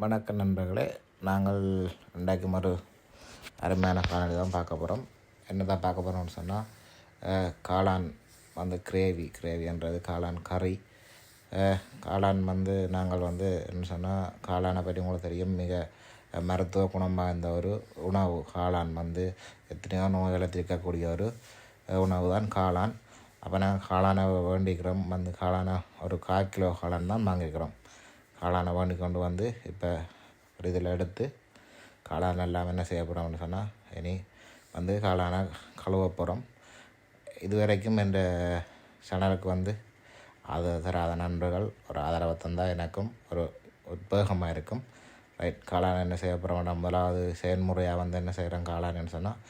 வணக்கம் நண்பர்களே. நாங்கள் இன்றைக்கும் ஒரு அருமையான காலனி தான் பார்க்க போகிறோம் என்ன தான் பார்க்க போகிறோம்னு சொன்னால் காளான் வந்து கிரேவி கிரேவின்றது காளான் கறி. காளான் வந்து நாங்கள் வந்து என்ன சொன்னால் காளானை பற்றி உங்களுக்கு தெரியும். மிக மருத்துவ குணமாக இருந்த ஒரு உணவு. காளான் வந்து எத்தனையோ நோய்களை தீர்க்கக்கூடிய ஒரு உணவு தான் காளான். அப்போ நாங்கள் காளானை வேண்டிக்கிறோம். வந்து காளானை ஒரு கால் கிலோ காளான் தான் வாங்கிக்கிறோம். காளானை கொண்டு வந்து இப்போ ஒரு இதில் எடுத்து காளான் எல்லாம் என்ன செய்ய போகிறோம்னு சொன்னால் இனி வந்து காளானை கழுவ போகிறோம் இதுவரைக்கும் இந்த சேனலுக்கு வந்து அது தராத நண்பர்கள் ஒரு ஆதரவை தந்தால் எனக்கும் ஒரு உத்வேகமாக இருக்கும். ரைட் காளான் என்ன செய்ய போகிறோம் முதலாவது செயல்முறையாக வந்து என்ன செய்கிறோம் காளான்னு சொன்னால்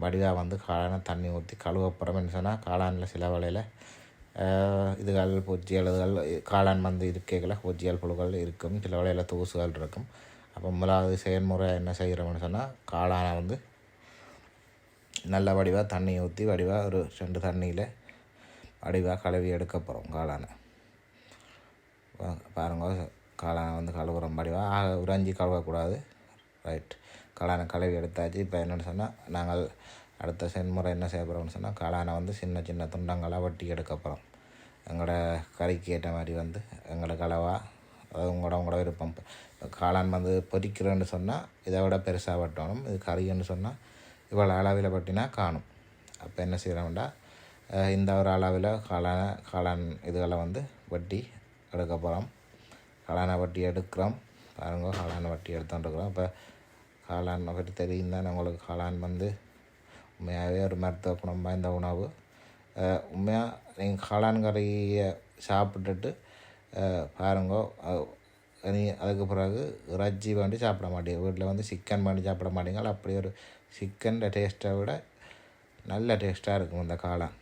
வடிவாக வந்து காளானை தண்ணி ஊற்றி கழுவ போகிறோம்னு சொன்னால் காளானில் சில வேலையில் இதுகள் பூச்சிகள் காளான் வந்து இருக்கைகளை பூச்சிகள் புழுக்கள் இருக்கும். சில வேளையில் தூசுகள் இருக்கும். அப்போ முதலாவது செயல்முறை என்ன செய்கிறோம்னு சொன்னால் காளானை வந்து நல்ல வடிவாக தண்ணி ஊற்றி வடிவாக ஒரு ரெண்டு தண்ணியில் வடிவாக கழுவி எடுக்க போகிறோம் காளானை. பாருங்க காளானை வந்து கழுவுறோம் வடிவாக ஆக உறைஞ்சி கழுவக்கூடாது. ரைட் காளானை கழுவி எடுத்தாச்சு. இப்போ என்னென்னு சொன்னால் நாங்கள் அடுத்த செயல்முறை என்ன செய்ய போகிறோம்னு சொன்னால் காளானை வந்து சின்ன சின்ன துண்டங்களாக வெட்டி எடுக்க போகிறோம் எங்களோட கறிக்கு ஏற்ற மாதிரி வந்து எங்களோட களவாக அதாவது உங்களோட உங்களோட விருப்பம். காளான் வந்து பொரிக்கிறேன்னு சொன்னால் இதை விட பெருசாக வெட்டணும். இது கறின்னு சொன்னால் இவ்வளோ அளவில் வெட்டினா காணும். அப்போ என்ன செய்கிறோம்டா இந்த ஒரு அளவில் காளான காளான் இதுகளை வந்து வட்டி எடுக்க போகிறோம் காளானை வட்டி எடுக்கிறோம். பாருங்க காளானை எடுத்துகிட்டு இருக்கிறோம். இப்போ காளான் பற்றி தெரியும் தான் உங்களுக்கு? காளான் வந்து உண்மையாகவே ஒரு மருத்துவ குணம் வாய்ந்த உணவு உண்மையாக நீங்கள் காளான் கறியை சாப்பிட்டுட்டு பாருங்க நீ அதுக்கு பிறகு இறைச்சி வேண்டி சாப்பிட மாட்டீங்க வீட்டில் வந்து சிக்கன் வேண்டி சாப்பிட மாட்டீங்க அப்படி ஒரு சிக்கன் டேஸ்ட்டை விட நல்ல டேஸ்ட்டாக இருக்கும் இந்த காளான்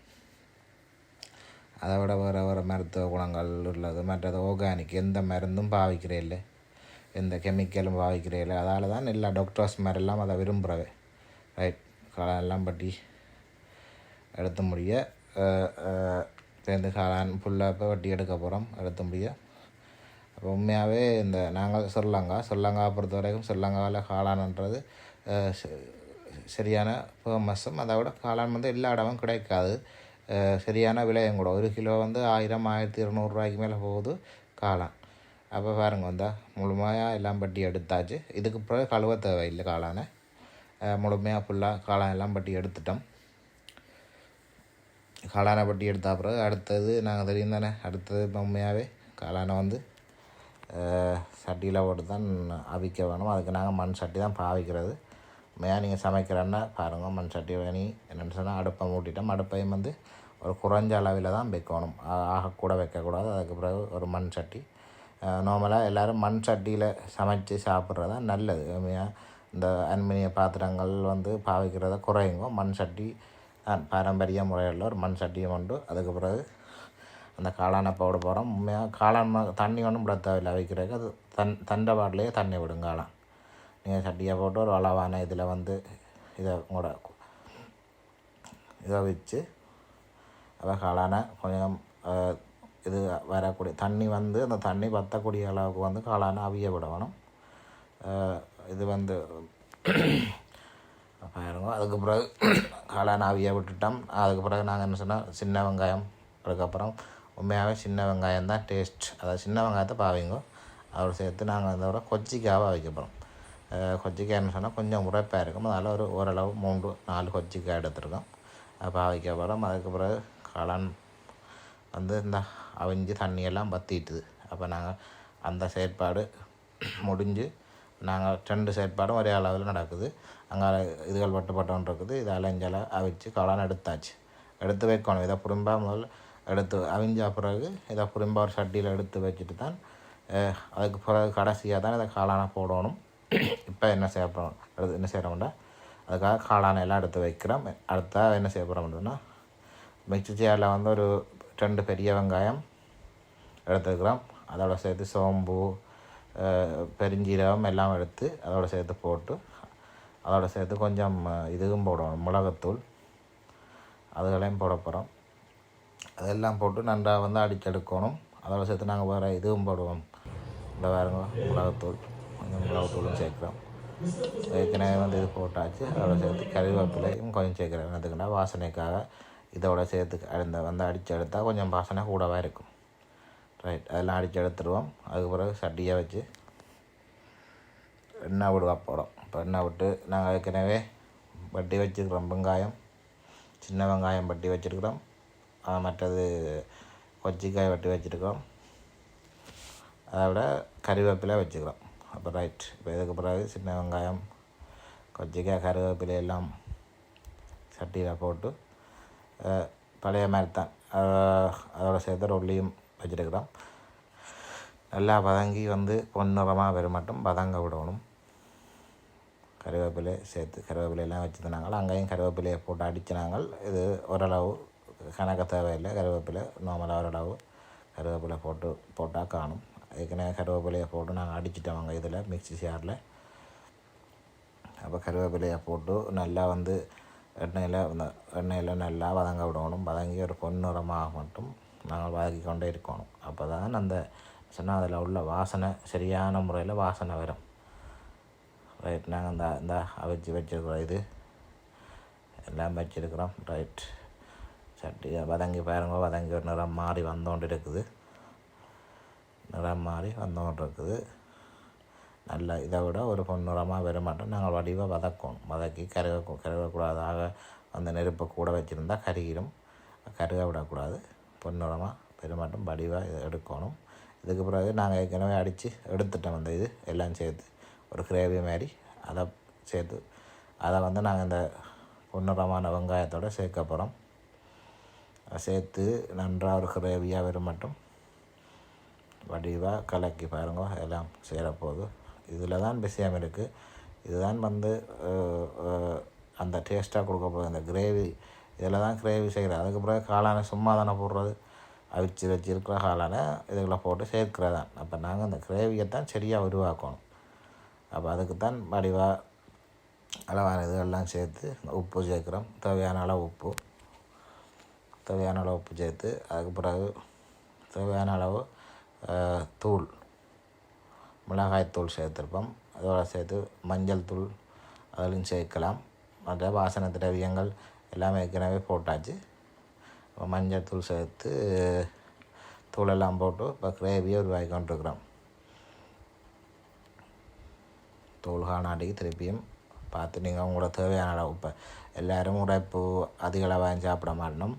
அதை விட வேறு வேறு மருத்துவ குணங்கள் உள்ளது மற்றது ஆர்கானிக் எந்த மருந்தும் பாவிக்கிறே இல்லை எந்த கெமிக்கலும் பாவிக்கிறே இல்லை அதால் தான் எல்லா டாக்டர்ஸ் மாதிரிலாம் அதை விரும்புகிறவே ரைட் காளான் எல்லாம் பட்டி எடுத்து முடிய சேர்ந்து காளான் ஃபுல்லாக இப்போ வட்டி எடுக்க போகிறோம் எடுத்த முடிய அப்போ உண்மையாகவே இந்த நாங்கள் சொல்லங்கா சொல்லங்கா பொறுத்த வரைக்கும் சொல்லங்காவில் காளான்ன்றது சரியான ஃபேமஸும் அதை விட காளான் வந்து எல்லா இடமும் கிடைக்காது. சரியான விலையும் கூட ஒரு கிலோ வந்து ஆயிரம் ஆயிரத்தி இரநூறுவாய்க்கு மேலே போகுது காளான் அப்போ பாருங்க வந்தால் முழுமையாக எல்லாம் பட்டி எடுத்தாச்சு. இதுக்கு பிறகு கழுவ தேவையில்லை காளானை முழுமையாக ஃபுல்லாக காளான் எல்லாம் பட்டி எடுத்துட்டோம். காளானை பட்டி எடுத்த பிறகு அடுத்தது நாங்கள் தெரியும் தானே அடுத்தது உண்மையாகவே காளானை வந்து சட்டியில் போட்டு தான் அவிக்க வேணும். அதுக்கு நாங்கள் மண் சட்டி தான் பாவிக்கிறது. உண்மையாக நீங்கள் சமைக்கிறேன்னா பாருங்கள் மண் சட்டி வேணி என்னென்னு சொன்னால் அடுப்பை மூட்டிட்டோம். அடுப்பையும் வந்து ஒரு குறைஞ்ச அளவில் தான் வைக்கணும். ஆகக்கூட வைக்கக்கூடாது. அதுக்கு பிறகு ஒரு மண் சட்டி. நார்மலாக எல்லோரும் மண் சட்டியில் சமைச்சு சாப்பிட்றது தான் நல்லது. உண்மையாக இந்த அலுமினிய பாத்திரங்கள் வந்து பாவிக்கிறத குறையுங்க. மண் சட்டி பாரம்பரிய முறையில் ஒரு மண் சட்டியை கொண்டு அதுக்கு பிறகு அந்த காளானை போட போகிறோம் உண்மையாக காளான் தண்ணி ஒன்றும் விட தேவையில்லை. வைக்கிறதுக்கு அது தன் தண்டை பாட்டிலேயே தண்ணி விடும் காளான். நீங்கள் சட்டியை போட்டு ஒரு அளவான இதில் வந்து இதை உங்களோட இதை வச்சு அப்போ காளானை கொஞ்சம் இது வரக்கூடிய தண்ணி வந்து அந்த தண்ணி வற்றக்கூடிய அளவுக்கு வந்து காளானை அவிய விடணும். இது வந்து பாருங்க அதுக்கு பிறகு காளான் ஆவியாக விட்டுட்டோம். அதுக்கு பிறகு நாங்கள் என்ன சொன்னால் சின்ன வெங்காயம். அதுக்கப்புறம் உண்மையாகவே சின்ன வெங்காயம் தான் டேஸ்ட் அதாவது சின்ன வெங்காயத்தை பாவிங்க. அதோட சேர்த்து நாங்கள் அதோட கொச்சிக்காவை வைக்க போகிறோம் கொச்சிக்காய்னு சொன்னால் கொஞ்சம் உரைப்பாக இருக்கும். அதனால் ஒரு ஓரளவு மூன்று நாலு கொச்சிக்காய் எடுத்துருக்கோம். அப்போ வைக்க போகிறோம் அதுக்கு பிறகு காளான் வந்து இந்த அவிஞ்சு தண்ணியெல்லாம் வற்றிட்டுது அப்போ நாங்கள் அந்த செயற்பாடு முடிஞ்சு நாங்கள் ரெண்டு செயற்பாடும் ஒரே அளவில் நடக்குது. அங்கே இதுகள் பட்டுப்பட்டோன்னு இருக்குது. இதை அலைஞ்சலை அவிச்சு காளான் எடுத்தாச்சு. எடுத்து வைக்கணும். இதை புரிம்பா முதல்ல எடுத்து அவிஞ்ச பிறகு இதை புரிம்பா ஒரு சட்டியில் எடுத்து வச்சுட்டு தான் அதுக்கு பிறகு கடைசியாக தான் இதை காளானை போடணும். இப்போ என்ன செய்ய போகிறோம் எடுத்து என்ன செய்கிறோம்னா அதுக்காக காளானை எல்லாம் எடுத்து வைக்கிறோம். அடுத்தா என்ன செய்ய போகிறோம்னா மிக்சி சேரில் வந்து ஒரு ரெண்டு பெரிய வெங்காயம் எடுத்துக்கிறோம். அதோட சேர்த்து சோம்பு பெருஞ்சீரகம் எல்லாம் எடுத்து அதோட சேர்த்து போட்டு அதோட சேர்த்து கொஞ்சம் இதுவும் போடணும் மிளகுத்தூள் அதுகளையும் போட போகிறோம் அதெல்லாம் போட்டு நன்றாக வந்து அடிச்செடுக்கணும் அதோட சேர்த்து நாங்கள் வேறு இதுவும் போடுவோம். இந்த வேறுங்க மிளகுத்தூள் கொஞ்சம் மிளகுத்தூளும் சேர்க்குறோம். ஏற்கனவே வந்து இது போட்டாச்சு அதோட சேர்த்து கறிவேப்பிலையும் கொஞ்சம் சேர்க்குறேன். அதுக்குன்னா வாசனைக்காக இதோட சேர்த்து அந்த வந்து அடித்து எடுத்தால் கொஞ்சம் வாசனை கூடவாக இருக்கும். ரைட் அதெல்லாம் அடித்து எடுத்துருவோம். அதுக்கு பிறகு சட்டியாக வச்சு எண்ணெய் விடுவா போகிறோம் இப்போ எண்ணெய் விட்டு நாங்கள் ஏற்கனவே வட்டி வச்சுருக்கிறோம். வெங்காயம் சின்ன வெங்காயம் வட்டி வச்சுருக்கிறோம். மற்றது கொச்சிக்காய் வட்டி வச்சுருக்கிறோம். அதை விட கறிவேப்பிலை வச்சுக்கிறோம். அப்போ ரைட் இப்போ இதுக்கு பிறகு சின்ன வெங்காயம் கொச்சிக்காய் கருவேப்பிலை எல்லாம் சட்டியில் போட்டு பழைய மாதிரி தான். அதோட சேர்த்து உள்ளியும் வச்சுருக்கிறோம். நல்லா வதங்கி வந்து பொன்னிறமாக வர மட்டும் வதங்க விடணும். கருவேப்பிலை சேர்த்து கருவேப்பிலையெல்லாம் வச்சுருந்தாங்க அங்கேயும் கருவேப்பிலையை போட்டு அடிச்சினாங்க இது ஓரளவு கணக்க தேவையில்லை. கருவேப்பிலை நார்மலாக ஓரளவு கருவேப்பிலை போட்டு போட்டால் காணும். ஏற்கனவே கருவேப்பிலையை போட்டு நாங்கள் அடிச்சிட்டோம் அங்கே இதில் மிக்சி ஜாரில் அப்போ கருவேப்பிலையை போட்டு நல்லா வந்து எண்ணெயில் இந்த எண்ணெயில் நல்லா வதங்க விடணும். வதங்கி ஒரு பொன்னிறமாக மட்டும். நாங்கள் வதக்கி கொண்டே இருக்கணும். அப்போ தான் அந்த சொன்னால் அதில் உள்ள வாசனை சரியான முறையில் வாசனை வரும். ரைட் நாங்கள் இந்த இந்த அவிச்சு வச்சுருக்குறோம் இது எல்லாம் வச்சுருக்குறோம். ரைட் சட்டி வதங்கி பாருங்க வதங்கி ஒரு நிறம் மாறி வந்தோண்டு இருக்குது நிறம் மாறி வந்தோண்டு இருக்குது நல்ல இதை விட ஒரு பொன்னிறமாக வர மாட்டோம் நாங்கள் வடிவாக வதக்கணும். வதக்கி கருக கருகக்கூடாதாக அந்த நெருப்பை கூட வச்சுருந்தா கருகிடும் கருக விடக்கூடாது. பொன்னிறமாக பெருமாட்டம் வடிவாக இதை எடுக்கணும். இதுக்கு பிறகு நாங்கள் ஏற்கனவே அடித்து எடுத்துட்டோம் அந்த இது எல்லாம் சேர்த்து. ஒரு கிரேவி மாதிரி அதை சேர்த்து. அதை வந்து நாங்கள் இந்த பொன்னிறமான வெங்காயத்தோடு சேர்க்க போகிறோம் சேர்த்து நன்றாக ஒரு கிரேவியாக வரும் வடிவாக கலக்கி பாருங்க எல்லாம் சேரப்போகுது. இதில் தான் விஷயம் இருக்குது இதுதான் வந்து அந்த டேஸ்ட்டாக கொடுக்க போகுது. அந்த கிரேவி இதில் தான் கிரேவி செய்கிறது அதுக்கு பிறகு காளானை சும்மா தானே போடுறது. அவிச்சு வச்சிருக்கிற காளானை இதுகளை போட்டு சேர்க்கிறதான் அப்போ நாங்கள் அந்த கிரேவியை தான் சரியாக உருவாக்கணும். அப்போ அதுக்கு தான் வடிவாக அளவான இதுகள்லாம் சேர்த்து உப்பு சேர்க்குறோம். தேவையான அளவு உப்பு. தேவையான அளவு உப்பு சேர்த்து அதுக்கு பிறகு தேவையான அளவு தூள். மிளகாய் தூள் சேர்த்துருப்போம். அதோட சேர்த்து மஞ்சள் தூள் அதிலும் சேர்க்கலாம். மற்ற வாசனை திரவியங்கள் எல்லாமே ஏற்கனவே போட்டாச்சு. இப்போ மஞ்சள் தூள் சேர்த்து தூளெல்லாம் போட்டு இப்போ கிரேவியை உருவாக்கி கொண்டிருக்கிறோம். தூள் காணாட்டிக்கு திருப்பியும் பார்த்து நீங்கள் உங்களோட தேவையான அளவு இப்போ எல்லோரும் உரைப்பு அதிக அளவாயும் சாப்பிட மாட்டணும்.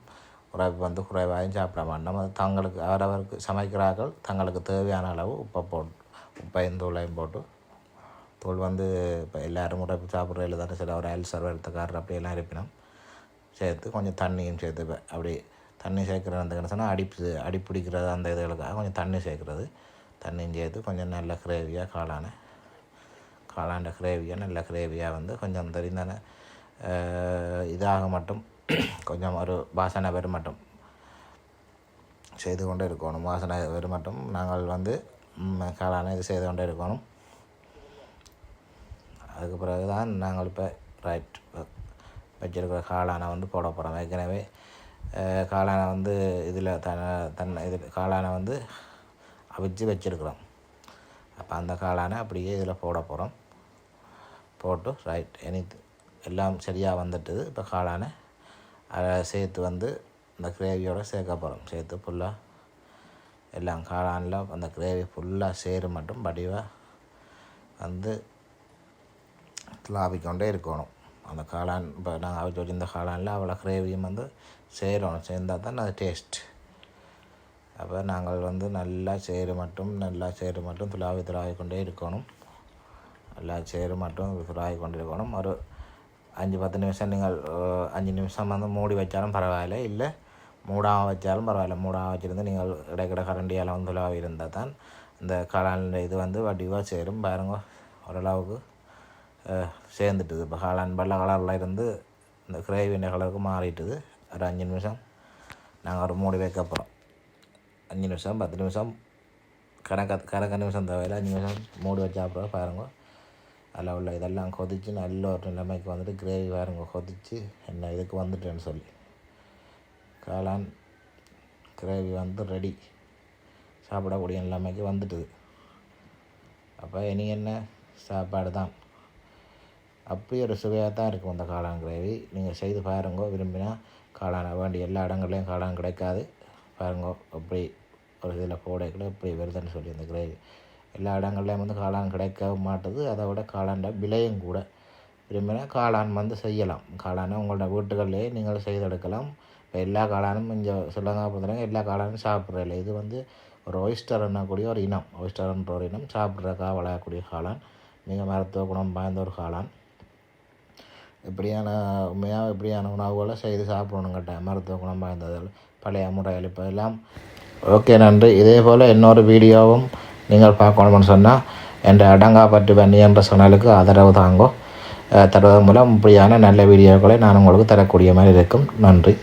உரைப்பு வந்து குறைவாயும் சாப்பிட மாட்டோம் அது தங்களுக்கு அவரவருக்கு சமைக்கிறார்கள் தங்களுக்கு தேவையான அளவு உப்பை போட்டு உப்பையும் தூளையும் போட்டு தூள் வந்து இப்போ எல்லோரும் உரைப்பு சாப்பிட்றதில்ல தானே சில ஒரு அல்சர் எடுத்துக்காரர் அப்படியெல்லாம் இருப்பினோம் சேர்த்து கொஞ்சம் தண்ணியும் சேர்த்துப்பேன் அப்படி தண்ணி சேர்க்குறது சொன்னால் அடிப்பு அடிப்பிடிக்கிறது அந்த இதுகளுக்காக கொஞ்சம் தண்ணி சேர்க்குறது. தண்ணியும் சேர்த்து கொஞ்சம் நல்ல கிரேவியாக காளான காளாண்ட கிரேவியாக நல்ல கிரேவியாக வந்து கொஞ்சம் தெரிந்தான இதாக மட்டும் கொஞ்சம் ஒரு வாசனை வரும் மட்டும் செய்து கொண்டே இருக்கணும். வாசனை வரும் மட்டும் நாங்கள் வந்து காளானை இது செய்து கொண்டே இருக்கணும். அதுக்கு பிறகு தான் நாங்கள் இப்போ ரைட் வச்சிருக்கிற காளானை வந்து போட போகிறோம் ஏற்கனவே காளானை வந்து இதில் த தன் இது காளானை வந்து அவிச்சு வச்சுருக்குறோம். அப்போ அந்த காளானை அப்படியே இதில் போட போகிறோம் போட்டு ரைட் எனி எல்லாம் சரியாக வந்துட்டுது. இப்போ காளானை அதை சேர்த்து வந்து இந்த கிரேவியோட சேர்க்க போகிறோம் சேர்த்து ஃபுல்லாக எல்லாம் காளானில் அந்த கிரேவி ஃபுல்லாக சேறு மட்டும் வடிவாக வந்து துளாவிக்கொண்டே இருக்கணும். அந்த காளான் இப்போ நாங்கள் அவிச்சு வச்சிருந்த காளானில் அவ்வளோ கிரேவியும் வந்து சேரணும் சேர்ந்தால் தான் அது டேஸ்ட் அப்போ நாங்கள் வந்து நல்லா சேரு மட்டும் நல்லா சேரு மட்டும் துளாவி துளாவி கொண்டே இருக்கணும். நல்லா சேரு மட்டும் துளாவி கொண்டு இருக்கணும். ஒரு அஞ்சு பத்து நிமிஷம் நீங்கள் அஞ்சு நிமிஷம் வந்து மூடி வச்சாலும் பரவாயில்ல. இல்லை மூடாமல் வச்சாலும் பரவாயில்ல. மூடாமல் வச்சுருந்து நீங்கள் இடைக்கிட கரண்டியால் வந்து துளாவி இருந்தால் தான் இந்த காளான் இது வந்து வடிவாக சேரும். பாருங்க ஓரளவுக்கு சேர்ந்துட்டுது. இப்போ காளான் வெள்ளை கலரில் இருந்து இந்த கிரேவின கலருக்கு மாறிட்டுது. ஒரு அஞ்சு நிமிஷம். நாங்கள் ஒரு மூடி வைக்க போகிறோம் அஞ்சு நிமிஷம் பத்து நிமிஷம். கணக்க கணக்க நிமிஷம் தேவையில்ல. அஞ்சு நிமிஷம் மூடி வச்சா அப்புறம் பாருங்கள் அதில் உள்ள இதெல்லாம் கொதித்து நல்ல ஒரு நிலைமைக்கு வந்துட்டு கிரேவி பாருங்க. கொதித்து என்ன இதுக்கு வந்துட்டேன்னு சொல்லி. காளான் கிரேவி வந்து ரெடி சாப்பிடக்கூடிய நிலைமைக்கு வந்துட்டுது. அப்போ இனி என்ன? சாப்பாடு தான் அப்படி ஒரு சுவையாக தான் இருக்கும் அந்த காளான் கிரேவி. நீங்கள் செய்து பாருங்க விரும்பினா காளானை வேண்டிய எல்லா இடங்கள்லையும் காளான் கிடைக்காது. பாருங்க அப்படி ஒரு இதில் போடைக்குள்ள இப்படி வருதுன்னு சொல்லி அந்த கிரேவி. எல்லா இடங்கள்லையும் வந்து காளான் கிடைக்க மாட்டுது. அதை விட காளான் விலையும் கூட. விரும்பினா காளான் வந்து செய்யலாம். காளானை உங்களோட வீட்டுகள்லேயே நீங்கள் செய்தெடுக்கலாம். இப்போ எல்லா காளானும் இங்கே சொல்லுங்க பார்த்துறாங்க எல்லா காளானும் சாப்பிட்றதில்ல. இது வந்து ஒரு ஒய்ஸ்டர் என்னக்கூடிய ஒரு இனம். ஒய்ஸ்டர்ன்ற ஒரு இனம் சாப்பிட்றக்கா வளரக்கூடிய காளான். மிக மருத்துவ குணம் வாய்ந்த ஒரு காளான். இப்படியான உண்மையாக இப்படியான உணவுகளை செய்து சாப்பிடணும் கேட்டால் மருத்துவ குணம் வாய்ந்தது பழைய முறையில் இப்போ எல்லாம் ஓகே நன்றி. இதே போல் இன்னொரு வீடியோவும் நீங்கள் பார்க்கணும்னு சொன்னால் என்ற அடங்காப்பட்டு வன்னி என்ற சேனலுக்கு ஆதரவு தாங்கோ. தருவதன் மூலம் இப்படியான நல்ல வீடியோக்களை நான் உங்களுக்கு தரக்கூடிய மாதிரி இருக்கும். நன்றி.